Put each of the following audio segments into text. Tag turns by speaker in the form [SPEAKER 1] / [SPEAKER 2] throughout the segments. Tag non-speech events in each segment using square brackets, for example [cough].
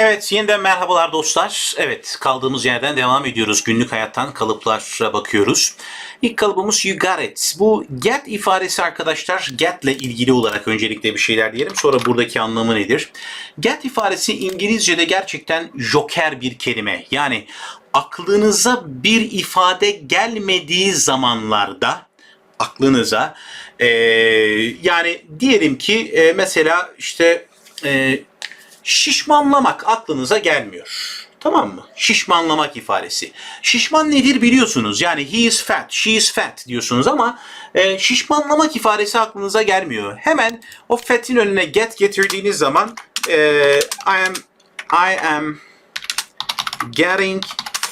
[SPEAKER 1] Evet, yeniden merhabalar dostlar. Evet, kaldığımız yerden devam ediyoruz. Günlük hayattan kalıplara bakıyoruz. İlk kalıbımız you got it. Bu get ifadesi arkadaşlar, get ile ilgili olarak öncelikle bir şeyler diyelim. Sonra buradaki anlamı nedir? Get ifadesi İngilizce'de gerçekten joker bir kelime. Yani aklınıza bir ifade gelmediği zamanlarda aklınıza e, yani diyelim ki e, mesela işte e, şişmanlamak aklınıza gelmiyor. Tamam mı? Şişmanlamak ifadesi. Şişman nedir biliyorsunuz. Yani he is fat, she is fat diyorsunuz ama e, şişmanlamak ifadesi aklınıza gelmiyor. Hemen o fat'in önüne get getirdiğiniz zaman e, I am I am getting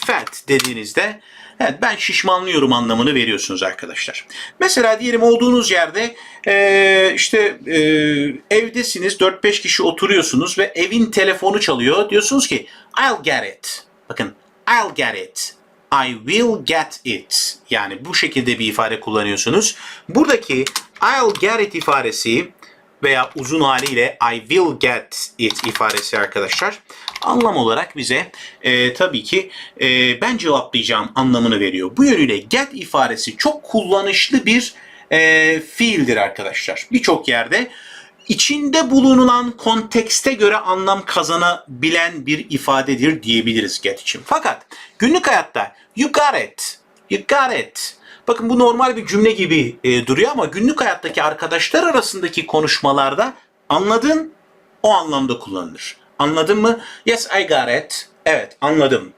[SPEAKER 1] fat dediğinizde evet ben şişmanlıyorum anlamını veriyorsunuz arkadaşlar. Mesela diyelim olduğunuz yerde eee, işte eee, evdesiniz 4-5 kişi oturuyorsunuz ve evin telefonu çalıyor. Diyorsunuz ki I'll get it. Bakın I'll get it. I will get it. Yani bu şekilde bir ifade kullanıyorsunuz. Buradaki I'll get it ifadesi veya uzun haliyle I will get it ifadesi arkadaşlar anlam olarak bize e, tabii ki e, ben cevaplayacağım anlamını veriyor. Bu yönüyle get ifadesi çok kullanışlı bir e, fiildir arkadaşlar. Birçok yerde içinde bulunulan kontekste göre anlam kazanabilen bir ifadedir diyebiliriz get için. Fakat günlük hayatta you got it, you got it Bakın bu normal bir cümle gibi e, duruyor ama günlük hayattaki arkadaşlar arasındaki konuşmalarda anladın o anlamda kullanılır. Anladın mı? Yes I got it. Evet anladım.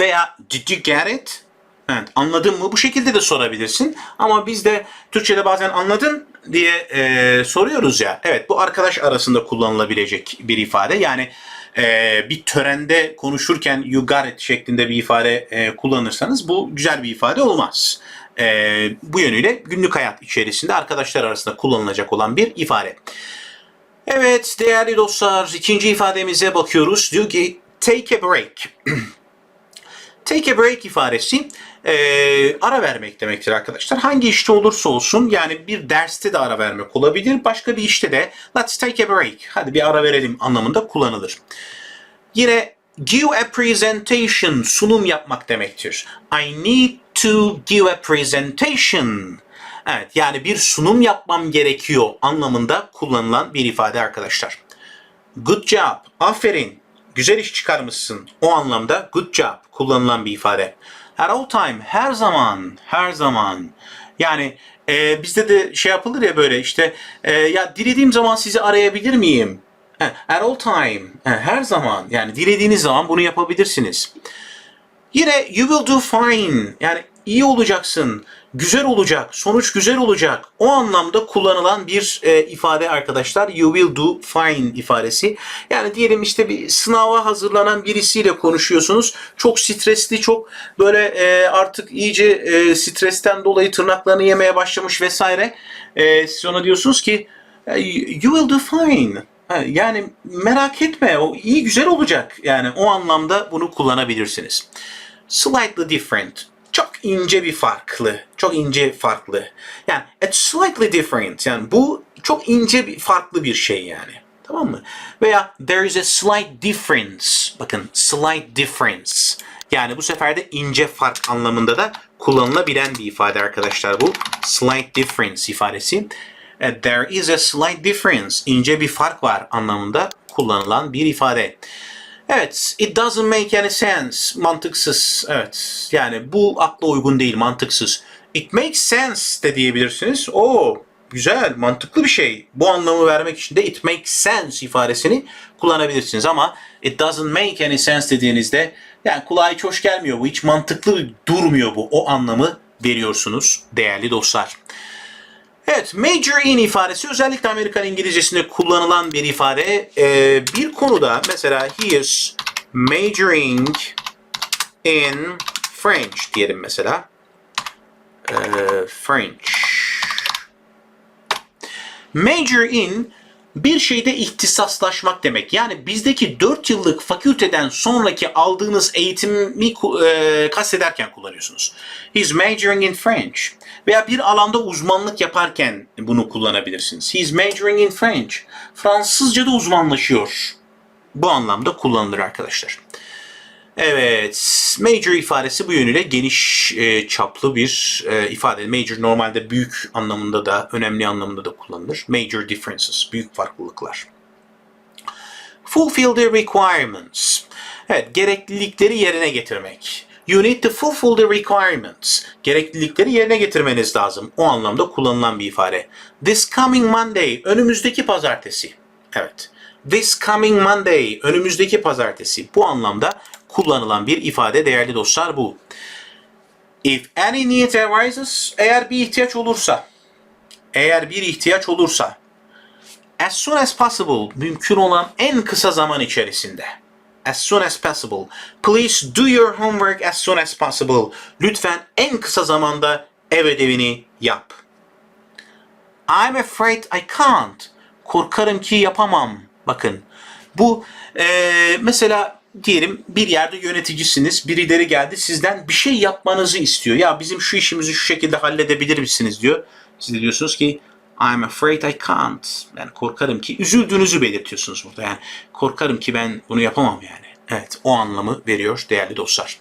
[SPEAKER 1] Veya did you get it? Evet anladın mı? Bu şekilde de sorabilirsin. Ama biz de Türkçe'de bazen anladın diye e, soruyoruz ya. Evet bu arkadaş arasında kullanılabilecek bir ifade. Yani e, bir törende konuşurken you got it şeklinde bir ifade e, kullanırsanız bu güzel bir ifade olmaz. E, bu yönüyle günlük hayat içerisinde arkadaşlar arasında kullanılacak olan bir ifade. Evet değerli dostlar ikinci ifademize bakıyoruz. Diyor ki take a break. [clears throat] Take a break ifadesi e, ara vermek demektir arkadaşlar. Hangi işte olursa olsun yani bir derste de ara vermek olabilir. Başka bir işte de let's take a break. Hadi bir ara verelim anlamında kullanılır. Yine give a presentation sunum yapmak demektir. I need to give a presentation. Evet yani bir sunum yapmam gerekiyor anlamında kullanılan bir ifade arkadaşlar. Good job. Aferin. Güzel iş çıkarmışsın. O anlamda good job kullanılan bir ifade. At all time. Her zaman. Her zaman. Yani e, bizde de şey yapılır ya böyle işte e, ya dilediğim zaman sizi arayabilir miyim? E, At all time. E, Her zaman. Yani dilediğiniz zaman bunu yapabilirsiniz. Yine you will do fine. Yani iyi olacaksın, güzel olacak, sonuç güzel olacak. O anlamda kullanılan bir e, ifade arkadaşlar. You will do fine ifadesi. Yani diyelim işte bir sınava hazırlanan birisiyle konuşuyorsunuz. Çok stresli, çok böyle e, artık iyice e, stresten dolayı tırnaklarını yemeye başlamış vesaire. E, siz ona diyorsunuz ki "E, you will do fine. Yani merak etme o iyi güzel olacak. Yani o anlamda bunu kullanabilirsiniz. Slightly different. İnce bir farklı. Çok ince farklı. Yani it's slightly different. Yani bu çok ince bir farklı bir şey yani. Tamam mı? Veya there is a slight difference. Bakın slight difference. Yani bu sefer de ince fark anlamında da kullanılabilen bir ifade arkadaşlar bu. Slight difference ifadesi. E, There is a slight difference. İnce bir fark var anlamında kullanılan bir ifade. Evet, it doesn't make any sense. Mantıksız. Evet, yani bu akla uygun değil, mantıksız. It makes sense de diyebilirsiniz. Oo, güzel, mantıklı bir şey. Bu anlamı vermek için de it makes sense ifadesini kullanabilirsiniz. Ama it doesn't make any sense dediğinizde yani kulağa hiç hoş gelmiyor bu. Hiç mantıklı durmuyor bu. O anlamı veriyorsunuz değerli dostlar. Evet, major in ifadesi özellikle Amerikan İngilizcesinde kullanılan bir ifade. Ee, bir konuda mesela he is majoring in French diyelim mesela. Ee, French. Major in bir şeyde ihtisaslaşmak demek. Yani bizdeki 4 yıllık fakülteden sonraki aldığınız eğitimi e, kastederken kullanıyorsunuz. He's majoring in French. Veya bir alanda uzmanlık yaparken bunu kullanabilirsiniz. He's majoring in French. Fransızca'da uzmanlaşıyor. bu anlamda kullanılır arkadaşlar. Evet, major ifadesi bu yönüyle geniş e, çaplı bir e, ifade. Major normalde büyük anlamında da, önemli anlamında da kullanılır. Major differences, büyük farklılıklar. Fulfill the requirements. Evet, gereklilikleri yerine getirmek. You need to fulfill the requirements. Gereklilikleri yerine getirmeniz lazım. O anlamda kullanılan bir ifade. This coming Monday, önümüzdeki pazartesi. Evet. This coming Monday, önümüzdeki pazartesi. Bu anlamda kullanılan bir ifade değerli dostlar bu. If any need arises, eğer bir ihtiyaç olursa, eğer bir ihtiyaç olursa, as soon as possible, mümkün olan en kısa zaman içerisinde. As soon as possible. Please do your homework as soon as possible. Lütfen en kısa zamanda ev ödevini yap. I'm afraid I can't. Korkarım ki yapamam. Bakın bu eee, mesela diyelim bir yerde yöneticisiniz. Birileri geldi sizden bir şey yapmanızı istiyor. Ya bizim şu işimizi şu şekilde halledebilir misiniz diyor. Siz de diyorsunuz ki I'm afraid I can't. Yani korkarım ki üzüldüğünüzü belirtiyorsunuz burada. Yani korkarım ki ben bunu yapamam yani. Evet o anlamı veriyor değerli dostlar.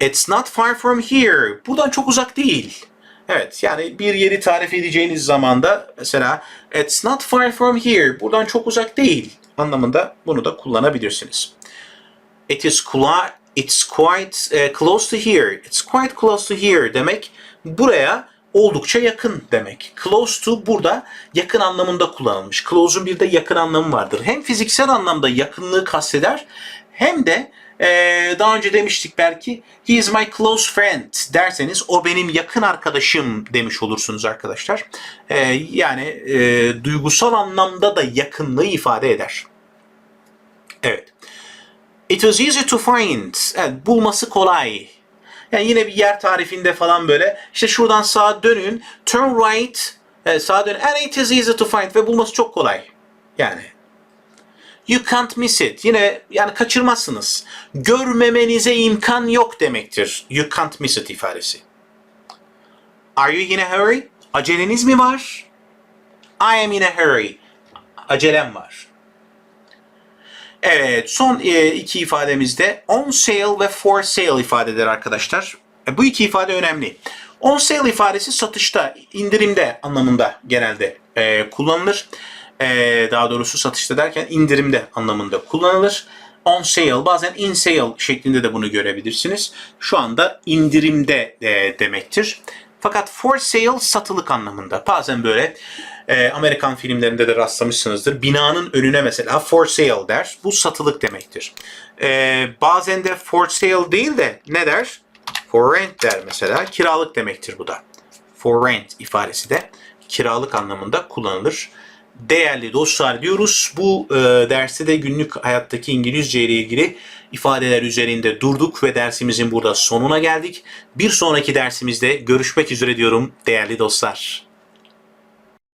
[SPEAKER 1] It's not far from here. Buradan çok uzak değil. Evet yani bir yeri tarif edeceğiniz zaman da mesela it's not far from here. Buradan çok uzak değil anlamında bunu da kullanabilirsiniz. It is it's quite eh, close to here. It's quite close to here demek buraya oldukça yakın demek. Close to burada yakın anlamında kullanılmış. Close'un bir de yakın anlamı vardır. Hem fiziksel anlamda yakınlığı kasteder hem de eee, daha önce demiştik belki he is my close friend derseniz o benim yakın arkadaşım demiş olursunuz arkadaşlar. Eee, yani eee, duygusal anlamda da yakınlığı ifade eder. Evet. It was easy to find. Evet, bulması kolay. Yani yine bir yer tarifinde falan böyle. İşte şuradan sağa dönün. Turn right. Evet, sağa dönün. And it is easy to find. Ve bulması çok kolay. Yani. You can't miss it. Yine yani kaçırmazsınız. Görmemenize imkan yok demektir. You can't miss it ifadesi. Are you in a hurry? Aceleniz mi var? I am in a hurry. Acelem var. Evet, son e, iki ifademizde on sale ve for sale ifadeleri arkadaşlar. E, bu iki ifade önemli. On sale ifadesi satışta, indirimde anlamında genelde e, kullanılır. E, daha doğrusu satışta derken indirimde anlamında kullanılır. On sale, bazen in sale şeklinde de bunu görebilirsiniz. Şu anda indirimde e, demektir. Fakat for sale satılık anlamında. Bazen böyle e, Amerikan filmlerinde de rastlamışsınızdır. Binanın önüne mesela for sale der. Bu satılık demektir. E, bazen de for sale değil de ne der? For rent der mesela. Kiralık demektir bu da. For rent ifadesi de kiralık anlamında kullanılır. Değerli dostlar diyoruz. Bu e, derste de günlük hayattaki İngilizce ile ilgili ifadeler üzerinde durduk ve dersimizin burada sonuna geldik. Bir sonraki dersimizde görüşmek üzere diyorum değerli dostlar.